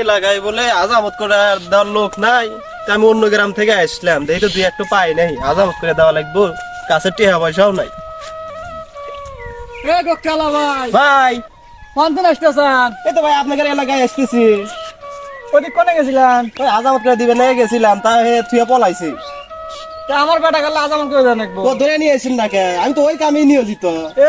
এলাকায় বলে আজামত করে দেওয়ার লোক নাই। আমি অন্য গ্রাম থেকে আসলাম। দেখি তো দুই একটা পাই নাই। আজামত করে দেওয়া লাগবো। কাছে টেহা পয়সাও নাই। ভাই। ভাই! কোনদিন আসতেছেন। এই তো ভাই আপনাদের এলাকায় আসতেছি। ওদিক কোনে গেছিলেন ওই আজামত করে দিবে না গেছিলাম। তা হে থুয়ে পলাইছি। তা আমার বেটা গেলে আজ আমার করে দেন একবো ও ধরে নিয়ে আসেন না কে? আমি তো ওই কামেই নিয়োজিত।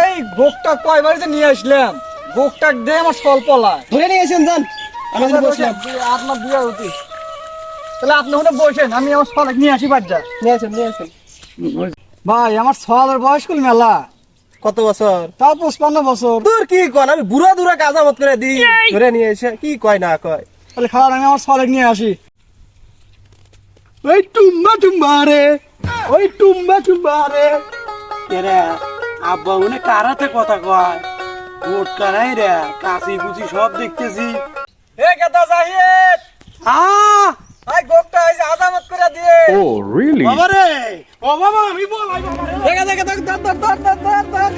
এই গোকটা কয়বার যে নিয়ে আসলাম গোকটা দিয়ে আমার সল পলায়। ধরে নিয়ে আসেন যান। আমি বসলাম। আপনার বিয়ে উচিত তাহলে আপনি ওখানে বসেন আমি আমার সল নিয়ে আসি বাচ্চা নিয়ে আসেন নিয়ে আসেন। ভাই আমার সলের বয়স কুল মেলা। কত বছর? তাও পঁচপান্ন বছর। দূর কি কন আমি বুড়া দুরা কাজামত করে দিই ধরে নিয়ে এসে কি কয় না কয়? তাহলে খাওয়ার আমি আমার সলে নিয়ে আসি। ওই টুম্বা টুম্বা রে ওই টুম্বা টুম্বা রে। এরে আব্বা উনি কারাতে কথা কয়। ভোট কারাই রে কাশি কুচি সব দেখতেছি এ গেদা জাহিদ হ্যাঁ ভাই গোকটা হয়েছে আজামত করে দিয়ে Oh, really? বাবা রে ও বাবা আমি বলাই বাবা রে। দেখা দেখা দেখ ধর ধর ধর ধর ধর ধর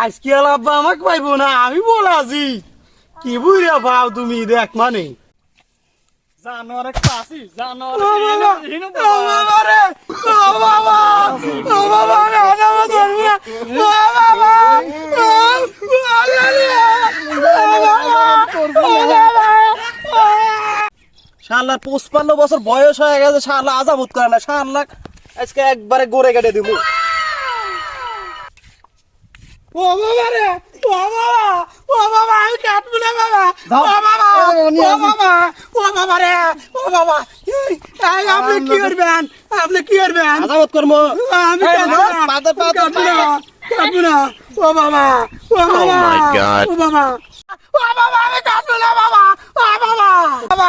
আজকে আর আব্বা আমাকে পাইবো না আমি বলাছি কি বুঝিয়া পাও তুমি দেখ মানে জানোয়ার একটা জানোয়ার বাবা বাবা রে ও বাবা ও বাবা আমি আজামত করব না ও বাবা ও বাবা রে ও বাবা ও বাবা শালা পঁচপান্ন বছর বয়স হয়ে গেছে শালা আজামত করে না। শালা আজকে একবারে গড়ে কেটে দিব। ও বাবা রে ও বাবা ও বাবা আমি কাটবো না বাবা। ও বাবা ও বাবা ও বাবা রে ও বাবা। এই, এই, আপনি কি করবেন? আপনি কি করবেন? করব। আমি না। পাতে পাতে কাটবো না। ও বাবা ও বাবা ও বাবা। ও বাবা আমি কাটবো না বাবা। ও বাবা বাবা